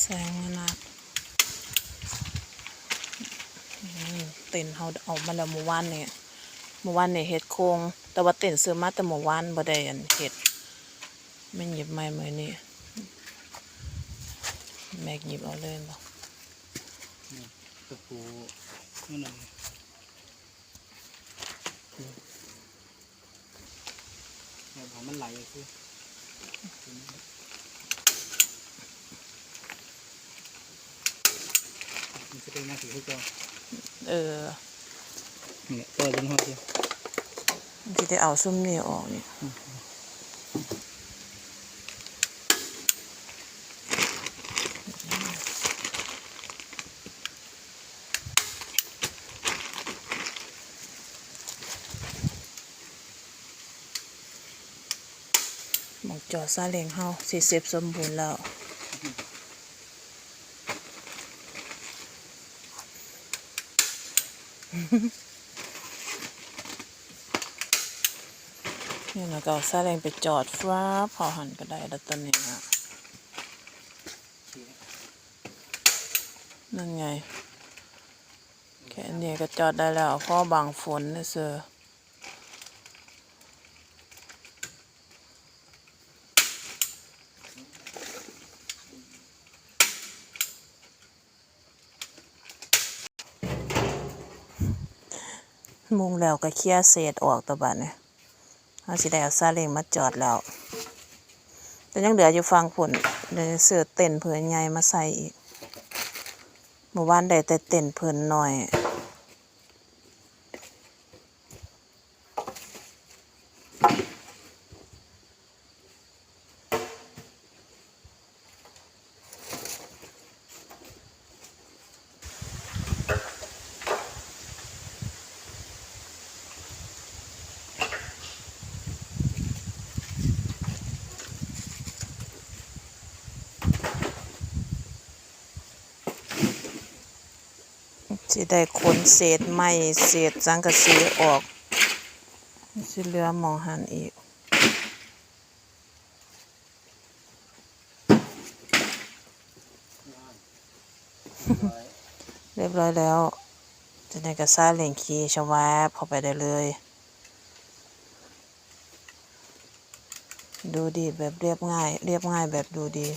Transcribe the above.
แสงนักอืมเต็นเขาเอามาแล้วเมื่อวานเนี่ยเมื่อวานเนี่ยเฮ็ดโครงแต่ว่าเต็นซื้อมาแต่เมื่อวานบ่ได้อันเฮ็ดไม่หยิบไม่เมื่อนี้แม่หยิบเอาเลยบ่นี่ตะปูนั่นน่ะเนี่ยพอมันไหลคือมัน จะเป็นหน้าที่ให้เจ้าเออเนี่ยเปิดจนหอดเดียวมันสิได้เอาซุ่มนี่ออกนี่หมองจอดซาเล้งเฮาสิเสร็จสมบูรณ์แล้ว นี่เราก็เอาซาเล้งไปจอดฟ้าพอหันก็ได้แล้วตอนนี้อะนั่นไง แค่นี้ก็จอดได้แล้วพ่อบางฝนนะเซอ มุงแล้วก็เคลียร์เศษออกตัวบัดเนี่ยเราสิได้เอาซาเล้งมาจอดแล้ว แต่ยังเหลืออยู่ฟังผลเดี๋ยวเสือเต็นเผื่อใหญ่มาใส่อีกเมื่อวานได้แต่เต็นเพิ่นหน่อย สิได้ขนเศษไม้เศษสังกะสีออกสิเหลือหมองหันอีกเรียบร้อยแล้วจะในกระซ่าเหล่งคีชวาบเข้าไปได้เลย ดูดีแบบเรียบง่าย เรียบง่ายแบบดูดี